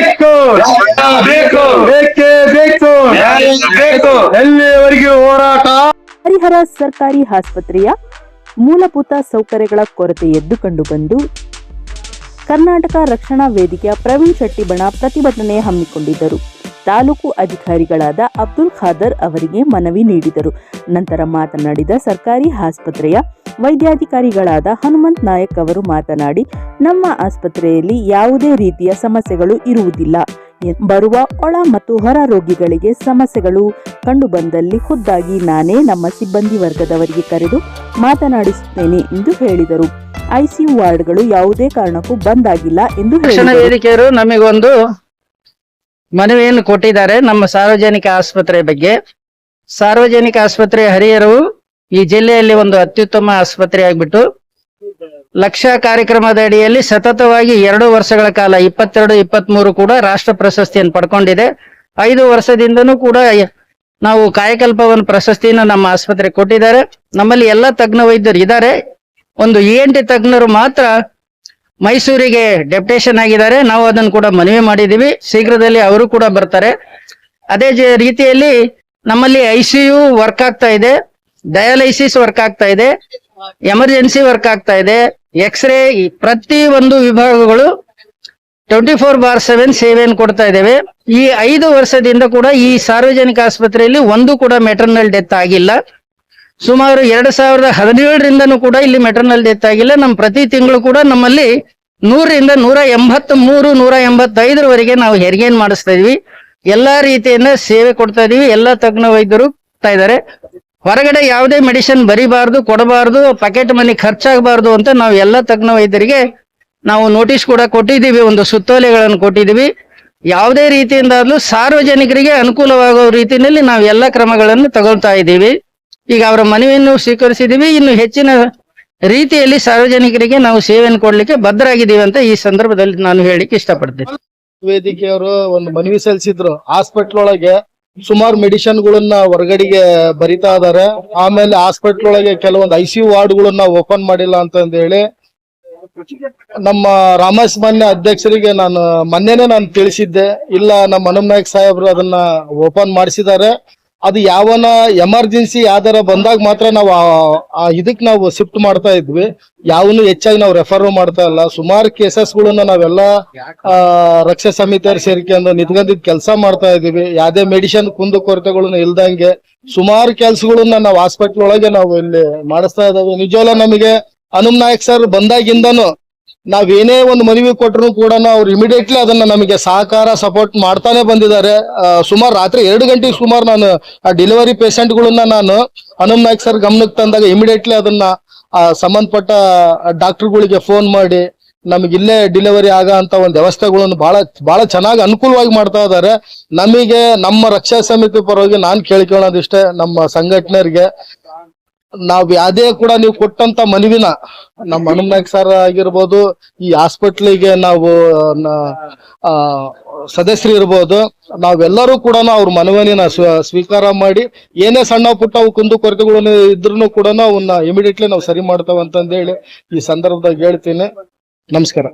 ಬೇಕು. ಬೇಕು. ಬೇಕೇ ಬೇಕು. ನ್ಯಾಯ ಬೇಕು. ಎಲ್ಲಿವರೆಗೂ ಹೋರಾಟ? ಹರಿಹರ ಸರ್ಕಾರಿ ಆಸ್ಪತ್ರೆಯ ಮೂಲಭೂತ ಸೌಕರ್ಯಗಳ ಕೊರತೆ ಎದ್ದು ಕಂಡುಬಂದು ಕರ್ನಾಟಕ ರಕ್ಷಣಾ ವೇದಿಕೆಯ ಪ್ರವೀಣ್ ಶೆಟ್ಟಿ ಬಣ ಪ್ರತಿಭಟನೆ ಹಮ್ಮಿಕೊಂಡಿದ್ದರು. ತಾಲೂಕು ಅಧಿಕಾರಿಗಳಾದ ಅಬ್ದುಲ್ ಖಾದರ್ ಅವರಿಗೆ ಮನವಿ ನೀಡಿದರು. ನಂತರ ಮಾತನಾಡಿದ ಸರ್ಕಾರಿ ಆಸ್ಪತ್ರೆಯ ವೈದ್ಯಾಧಿಕಾರಿಗಳಾದ ಹನುಮಂತ್ ನಾಯಕ್ ಅವರು ಮಾತನಾಡಿ, ನಮ್ಮ ಆಸ್ಪತ್ರೆಯಲ್ಲಿ ಯಾವುದೇ ರೀತಿಯ ಸಮಸ್ಯೆಗಳು ಇರುವುದಿಲ್ಲ. ಬರುವ ಒಳ ಮತ್ತು ಹೊರ ರೋಗಿಗಳಿಗೆ ಸಮಸ್ಯೆಗಳು ಕಂಡುಬಂದಲ್ಲಿ ಖುದ್ದಾಗಿ ನಾನೇ ನಮ್ಮ ಸಿಬ್ಬಂದಿ ವರ್ಗದವರಿಗೆ ಕರೆದು ಮಾತನಾಡಿಸುತ್ತೇನೆ ಎಂದು ಹೇಳಿದರು. ಐಸಿಯು ವಾರ್ಡ್ಗಳು ಯಾವುದೇ ಕಾರಣಕ್ಕೂ ಬಂದ್ ಆಗಿಲ್ಲ ಎಂದು ಹೇಳಿದರು. ನಮಗೊಂದು ಮನವಿಯನ್ನು ಕೊಟ್ಟಿದ್ದಾರೆ ನಮ್ಮ ಸಾರ್ವಜನಿಕ ಆಸ್ಪತ್ರೆ ಬಗ್ಗೆ. ಸಾರ್ವಜನಿಕ ಆಸ್ಪತ್ರೆ ಹರಿಹರವು ಈ ಜಿಲ್ಲೆಯಲ್ಲಿ ಒಂದು ಅತ್ಯುತ್ತಮ ಆಸ್ಪತ್ರೆ ಆಗ್ಬಿಟ್ಟು, ಲಕ್ಷ ಕಾರ್ಯಕ್ರಮದ ಅಡಿಯಲ್ಲಿ ಸತತವಾಗಿ ಎರಡು ವರ್ಷಗಳ ಕಾಲ, ಇಪ್ಪತ್ತೆರಡು, ಇಪ್ಪತ್ಮೂರು ಕೂಡ ರಾಷ್ಟ್ರ ಪ್ರಶಸ್ತಿಯನ್ನು ಪಡ್ಕೊಂಡಿದೆ. ಐದು ವರ್ಷದಿಂದನೂ ಕೂಡ ನಾವು ಕಾಯಕಲ್ಪವನ್ನು ಪ್ರಶಸ್ತಿಯನ್ನು ನಮ್ಮ ಆಸ್ಪತ್ರೆ ಕೊಟ್ಟಿದ್ದಾರೆ. ನಮ್ಮಲ್ಲಿ ಎಲ್ಲ ತಜ್ಞ ವೈದ್ಯರು ಇದ್ದಾರೆ. ಒಂದು ಎಂಟು ತಜ್ಞರು ಮಾತ್ರ ಮೈಸೂರಿಗೆ ಡೆಪ್ಟೇಷನ್ ಆಗಿದ್ದಾರೆ. ನಾವು ಅದನ್ನು ಕೂಡ ಮನವಿ ಮಾಡಿದೀವಿ ಶೀಘ್ರದಲ್ಲಿ ಅವರು ಕೂಡ ಬರ್ತಾರೆ. ಅದೇ ರೀತಿಯಲ್ಲಿ ನಮ್ಮಲ್ಲಿ ಐ ವರ್ಕ್ ಆಗ್ತಾ ಇದೆ. ಡಯಾಲೈಸಿಸ್ ವರ್ಕ್ ಆಗ್ತಾ ಇದೆ. ಎಮರ್ಜೆನ್ಸಿ ವರ್ಕ್ ಆಗ್ತಾ ಇದೆ. ಎಕ್ಸ್ರೇ ಪ್ರತಿ ಒಂದು ವಿಭಾಗಗಳು ಟ್ವೆಂಟಿ ಫೋರ್ ಬಾರ್ ಸೆವೆನ್ ಸೇವೆಯನ್ನು ಕೊಡ್ತಾ ಇದ್ದೇವೆ. ಈ ಐದು ವರ್ಷದಿಂದ ಕೂಡ ಈ ಸಾರ್ವಜನಿಕ ಆಸ್ಪತ್ರೆಯಲ್ಲಿ ಒಂದು ಕೂಡ ಮೆಟರ್ನಲ್ ಡೆತ್ ಆಗಿಲ್ಲ. ಸುಮಾರು ಎರಡು ಸಾವಿರದ ಹದಿನೇಳರಿಂದನೂ ಕೂಡ ಇಲ್ಲಿ ಮೆಟರ್ನಲ್ ಡೆತ್ ಆಗಿಲ್ಲ ನಮ್ಮ ಪ್ರತಿ ತಿಂಗಳು ಕೂಡ ನಮ್ಮಲ್ಲಿ ನೂರರಿಂದ ನೂರ ಎಂಬತ್ತ್ ಮೂರು ನೂರ ಎಂಬತ್ತೈದರವರೆಗೆ ನಾವು ಹೆರಿಗೆನ್ ಮಾಡಿಸ್ತಾ ಇದೀವಿ. ಎಲ್ಲಾ ರೀತಿಯಿಂದ ಸೇವೆ ಕೊಡ್ತಾ ಇದೀವಿ. ಎಲ್ಲಾ ತಜ್ಞ ವೈದ್ಯರು ಕೊಡ್ತಾ ಇದ್ದಾರೆ. ಹೊರಗಡೆ ಯಾವುದೇ ಮೆಡಿಸಿನ್ ಬರಿಬಾರ್ದು, ಕೊಡಬಾರ್ದು, ಪಾಕೆಟ್ ಮನಿ ಖರ್ಚಾಗಬಾರ್ದು ಅಂತ ನಾವು ಎಲ್ಲ ತಜ್ಞ ವೈದ್ಯರಿಗೆ ನಾವು ನೋಟಿಸ್ ಕೂಡ ಕೊಟ್ಟಿದ್ದೀವಿ. ಒಂದು ಸುತ್ತೋಲೆಗಳನ್ನು ಕೊಟ್ಟಿದ್ದೀವಿ. ಯಾವುದೇ ರೀತಿಯಿಂದಾದ್ರೂ ಸಾರ್ವಜನಿಕರಿಗೆ ಅನುಕೂಲವಾಗುವ ರೀತಿಯಲ್ಲಿ ನಾವು ಎಲ್ಲ ಕ್ರಮಗಳನ್ನು ತಗೊಳ್ತಾ ಇದ್ದೀವಿ ಈಗ ಅವರ ಮನವಿಯನ್ನು ಸ್ವೀಕರಿಸಿದೀವಿ ಇನ್ನು ಹೆಚ್ಚಿನ ರೀತಿಯಲ್ಲಿ ಸಾರ್ವಜನಿಕರಿಗೆ ನಾವು ಸೇವೆಯನ್ನು ಕೊಡ್ಲಿಕ್ಕೆ ಬದ್ಧರಾಗಿದ್ದೀವಿ ಅಂತ ಈ ಸಂದರ್ಭದಲ್ಲಿ ನಾನು ಹೇಳಿಕ್ಕೆ ಇಷ್ಟಪಡ್ತೀನಿ. ವೇದಿಕೆಯವರು ಒಂದು ಮನವಿ ಸಲ್ಲಿಸಿದ್ರು. ಹಾಸ್ಪಿಟ್ಲ್ ಒಳಗೆ ಸುಮಾರು ಮೆಡಿಸಿನ್ ಗಳನ್ನ ಹೊರಗಡೆಗೆ ಬರಿತಾ ಇದಾರೆ ಆಮೇಲೆ ಹಾಸ್ಪಿಟ್ಲ್ ಒಳಗೆ ಕೆಲವೊಂದು ಐ ಸಿ ವಾರ್ಡ್ ಗಳನ್ನ ಓಪನ್ ಮಾಡಿಲ್ಲ ಅಂತಂದ ಹೇಳಿ ನಮ್ಮ ರಾಮಸ್ ಮಾನ್ಯ ಅಧ್ಯಕ್ಷರಿಗೆ ನಾನು ಮೊನ್ನೆನೆ ನಾನು ತಿಳಿಸಿದ್ದೆ. ಇಲ್ಲ, ನಮ್ಮ ಹನುಮ ನಾಯಕ್ ಸಾಹೇಬ್ರು ಅದನ್ನ ಓಪನ್ ಮಾಡಿಸಿದ್ದಾರೆ. ಅದು ಯಾವನ ಎಮರ್ಜೆನ್ಸಿ ಯಾವ್ದಾರ ಬಂದಾಗ ಮಾತ್ರ ನಾವು ಆ- ಇದಕ್ ನಾವು ಶಿಫ್ಟ್ ಮಾಡ್ತಾ ಇದ್ವಿ. ಯಾವನು ಹೆಚ್ಚಾಗಿ ನಾವು ರೆಫರ್ ಮಾಡ್ತಾ ಇಲ್ಲ. ಸುಮಾರು ಕೇಸಸ್ ಗಳನ್ನ ನಾವೆಲ್ಲ ರಕ್ಷಾ ಸಮಿತಿಯವ್ರು ಸೇರ್ಕೊಂಡು ನಿಂತ್ಕೊಂಡಿದ್ ಕೆಲಸ ಮಾಡ್ತಾ ಇದೀವಿ ಯಾವ್ದೇ ಮೆಡಿಸಿನ್ ಕುಂದು ಕೊರತೆಗಳನ್ನ ಇಲ್ದಂಗೆ ಸುಮಾರು ಕೆಲ್ಸಗಳನ್ನ ನಾವು ಹಾಸ್ಪಿಟ್ಲ್ ಒಳಗೆ ನಾವು ಇಲ್ಲಿ ಮಾಡಿಸ್ತಾ ಇದಾವೆ ನಿಜವಲ್ಲ ನಮಗೆ ಹನುಮ್ ನಾಯಕ್ ಸರ್ ಬಂದಾಗಿಂದನು ನಾವ್ ಏನೇ ಒಂದು ಮನವಿ ಕೊಟ್ಟರು ಕೂಡ ಅವ್ರು ಇಮಿಡಿಯೇಟ್ಲಿ ಅದನ್ನ ನಮಗೆ ಸಹಕಾರ ಸಪೋರ್ಟ್ ಮಾಡ್ತಾನೆ ಬಂದಿದ್ದಾರೆ. ಸುಮಾರು ರಾತ್ರಿ ಎರಡು ಗಂಟೆಗೆ ಸುಮಾರು ನಾನು ಆ ಡೆಲಿವರಿ ಗಳನ್ನ ನಾನು ಹನುಮ್ ನಾಯ್ಕ್ ಸರ್ ಗಮನಕ್ಕೆ ತಂದಾಗ ಇಮಿಡಿಯೇಟ್ಲಿ ಅದನ್ನ ಸಂಬಂಧಪಟ್ಟ ಡಾಕ್ಟರ್ಗಳಿಗೆ ಫೋನ್ ಮಾಡಿ ನಮಗೆ ಇಲ್ಲೇ ಡೆಲಿವರಿ ಆಗ ಅಂತ ಒಂದು ವ್ಯವಸ್ಥೆಗಳನ್ನು ಬಹಳ ಬಹಳ ಚೆನ್ನಾಗಿ ಅನುಕೂಲವಾಗಿ ಮಾಡ್ತಾ ಇದ್ದಾರೆ. ನಮಗೆ ನಮ್ಮ ರಕ್ಷಾ ಸಮಿತಿ ಪರವಾಗಿ ನಾನ್ ಕೇಳ್ಕೊಳ್ಳೋದಿಷ್ಟೇ, ನಮ್ಮ ಸಂಘಟನೆಯರಿಗೆ ನಾವ್ ಯಾವ್ದೇ ಕೂಡ ನೀವು ಕೊಟ್ಟಂತ ಮನವಿನ ನಮ್ಮ ಹನುಮ ನಾಯ್ಕ ಸರ್ ಆಗಿರ್ಬೋದು, ಈ ಹಾಸ್ಪಿಟ್ಲಿಗೆ ನಾವು ಸದಸ್ಯರು ಇರ್ಬೋದು, ನಾವೆಲ್ಲರೂ ಕೂಡ ಅವ್ರ ಮನವಿನ ಸ್ವ- ಸ್ವೀಕಾರ ಮಾಡಿ, ಏನೇ ಸಣ್ಣ ಪುಟ್ಟ ಕುಂದು ಕೊರತೆಗಳು ಇದ್ರೂ ಕೂಡ ಅವನ್ನ ಇಮಿಡಿಯೇಟ್ಲಿ ನಾವು ಸರಿ ಮಾಡ್ತಾವಂತಂದೇಳಿ ಈ ಸಂದರ್ಭದಾಗ ಹೇಳ್ತೀನಿ. ನಮಸ್ಕಾರ.